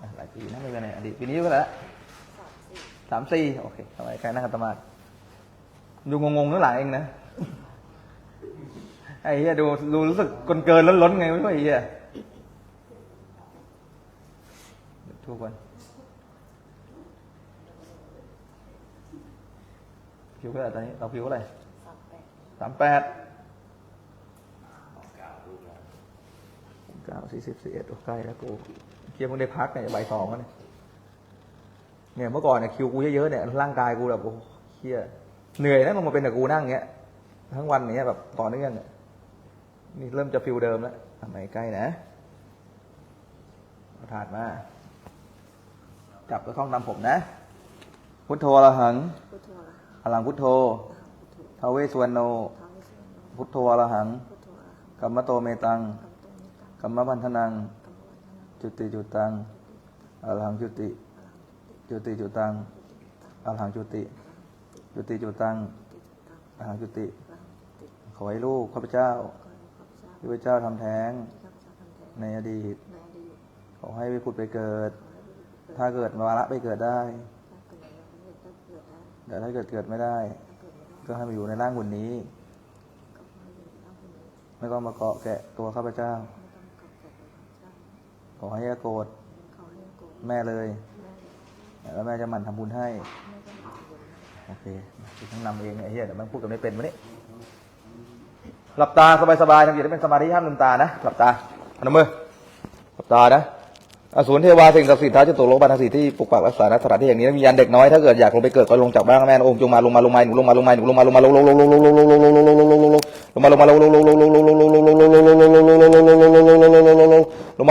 อะหลายปีนะไม่เป็นไรอดีตปีนี้อายุเท่าไหร่ละสามสี่สามสี่โอเคทำไมใครนั่งกันตมาดดูงงๆข้างหลังเองนะ ไอ้เหี้ยดูดูรู้สึกกลเกินล้นล้นๆไงไม่รู้ไอ้เหี้ยทุกวันผิวเท่าไหร่ตอนนี้เราผิวเท่าไหร่สามแปดสามแปดเก้าสี่สิบสี่เอ็ดโอ้ใกล้แล้วกู เคียมึงได้พักเนี่ยบ่ายสองแล้วเนี่ยเนี่ยเมื่อก่อนเนี่ยคิวกูเยอะๆเนี่ยร่างกายกูแบบโอ้เคียเหนื่อยนะมึงมาเป็นแต่กูนั่งเงี้ยทั้งวันเนี้ยแบบต่อเนื่องเนี่ยนี่เริ่มจะฟิลเดิมแล้วทำไมใกล้นะเอาถาดมาจับกระท่องนำผมนะ พุทโธอรหังพุทโธละอลังพุทโธอะหังพุทโธทาวเวสสวรรณโนท้าวเวสสุวรรณโน พุทโธอรหังพุทโธอะหังกัมมะโตเมตังกัมโตมิตังกัมมะพันธนังกัมมวันทนัง จุติจุตังอรหังจุติ จุติจุตังอรหังจุติ จุติจุตังอรหังจุติ ขอให้ลูกข้าพเจ้าข้าพเจ้าที่พระเจ้าทำแท้งที่ข้าแท้งในอดีต ขอให้ไปผุดไปเกิดขอให้ลูกเกิดถ้าเกิดวาระไปเกิดได้ แต่ถ้าเกิดเกิดไม่ได้ ก็ให้มาอยู่ในร่างหุ่นนี้ ไม่ต้องมาเกาะแกะตัวข้าพเจ้า องกลับกลับไปพระเจ้าขอให้อย่าโกรธขอให้โกรธแม่เลยแม่แล้วแม่จะหมั่นทำบุญให้แม่จะมาทำบุญให้โอเคคือทั้งนำเองไอ้เหี้ยเดี๋ยวมันพูดกันไม่เป็นวะนี่หลับตาสบายๆทำจิตให้เป็นสมาธิห้ามลืมตานะ หลับตาพนมมือหลับตานะอสูรเทวาสิ่งศักดิ์สิทธิ์ท้าจตุโลกบรรทศิที่ปกปักรักษาณสถานที่แห่งนี้วิญญาณเด็กน้อยถ้าเกิดอยากลงไปเกิดก็ลงจากบ้านแม่องค์จงมาลงมาลงมาหนูลงมาลงมาหนูลงมาลงมาลงลงลงลงลงลงลงลงลงลงลงลงลงลงลงลงลง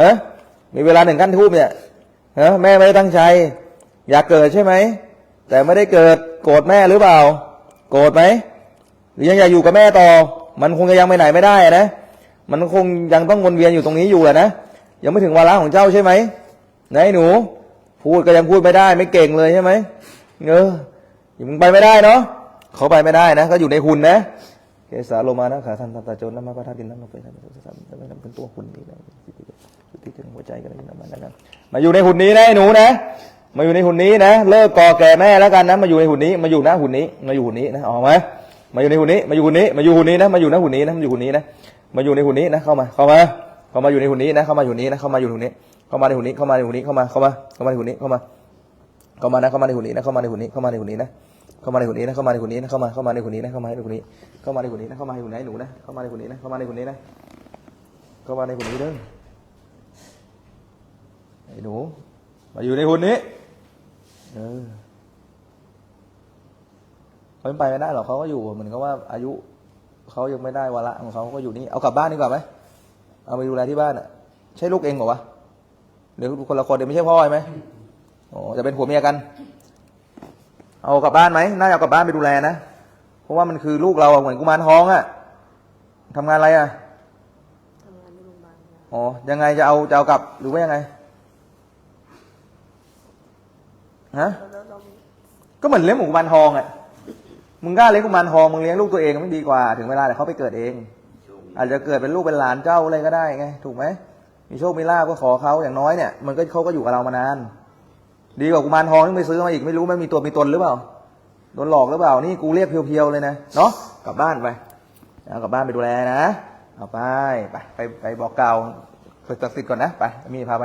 ฮะมีเวลาหนึ่งขั้นทูบเนี่ยเฮะแม่ไม่ได้ตั้งใจ อยากเกิดใช่ไหม แต่ไม่ได้เกิดโกรธแม่หรือเปล่า โกรธไหมหรือยังอยากอยู่กับแม่ต่อ มันคงจะยังไปไหนไม่ได้นะ มันคงยังต้องวนเวียนอยู่ตรงนี้อยู่แหละนะยังไม่ถึงวาระของเจ้าใช่ไหมไหนหนู พูดก็ยังพูดไม่ได้ ไม่เก่งเลยใช่ไหมเออมึงไปไม่ได้เนาะเขาไปไม่ได้นะ ก็อยู่ในหุ่นนะเกสาโลมานะขาทันตันตาโจนน้ำมาพระธาตุดินน้ำลงไปทำเป็นตัวหุ่นนี้นะ ที่ถึงหัวใจกันเลยนะมันนั่นมาอยู่ในหุ่นนี้นะไอ้หนูนะ มาอยู่ในหุ่นนี้นะเลิกก่อแก่แม่แล้วกันนะ มาอยู่ในหุ่นนี้มาอยู่หน้าหุ่นนี้ มาอยู่หุ่นนี้นะออกไหมมาอยู่ในหุ่นนี้มาอยู่หุ่นนี้มาอยู่หุ่นนี้นะมาอยู่หน้าหุ่นนี้นะมาอยู่หุ่นนี้นะมาอยู่ในหุ่นนี้นะเข้ามาเข้ามาเข้ามาอยู่ในหุ่นนี้นะเข้ามาอยู่นี้นะเข้ามาอยู่หุ่นนี้ เข้ามาในหุ่นนี้เข้ามาในหุ่นนี้เข้ามาเข้ามาเข้ามาในหุ่นนี้เข้ามาเข้ามานะเข้ามาในหุ่นนี้นะเข้ามาในหุ่นนี้เข้ามาในหุ่นนี้นะเข้ามาในหุ่นนี้นะเข้ามาในหุ่นนี้นะเข้ามาเข้ามาในหุ่นนี้นะเข้ามาในหุ่นนี้เข้ามาในหุ่นนี้นะเข้ามาในหุ่นไหนหนูนะเข้ามาในหุ่นนี้นะเข้ามาในหุ่นนี้นะเข้ามาในหุ่นนี้เด้อ อ้หนู มาอยู่ในหุ่นนี้ เออเขาไม่ไปไม่ได้หรอกเขาก็อยู่เหมือนกับว่าอายุเขายังไม่ได้วาระของเขาก็อยู่นี่เอากลับบ้านดีกว่าไหมเอาไปดูแลที่บ้านอะ ใช่ลูกเองเหรอวะหรือคนละคนเดี๋ยวไม่ใช่พ่อใช่ไหมโอ้จะเป็นผัวเมียกัน เอากลับบ้านไหมน่าจะเอากลับบ้านไปดูแลนะเพราะว่ามันคือลูกเราอะเหมือนกุมารทองอะทำงานอะไรอะทำงานที่โรงพยาบาลเนี่ยอ๋อยังไงจะเอาจะเอากลับหรือว่ายังไง ฮะ ก็เหมือนเลี้ยงหมูกุมารทองอะมึงกล้าเลี้ยงกุมารทอง มึงเลี้ยงลูกตัวเองไม่ดีกว่า ถึงเวลาเดี๋ยวเขาไปเกิดเอง อาจจะเกิดเป็นลูกเป็นหลานเจ้าอะไรก็ได้ไง ถูกไหม มีโชค มีลาภก็ขอเขาอย่างน้อยเนี่ย มันก็เขาก็อยู่กับเรามานาน ดีกว่ากุมารทองที่ไปซื้อมาอีกไม่รู้มันมีตัวมีตนหรือเปล่า โดนหลอกหรือเปล่า นี่กูเรียกเพียวๆเลยนะ เนาะกลับบ้านไปเอากลับบ้านไปดูแลนะ เอาไป ไปไปไปบอกกล่าวฝึกศักดิ์สิทธิ์ก่อนนะ ไป มีพาไป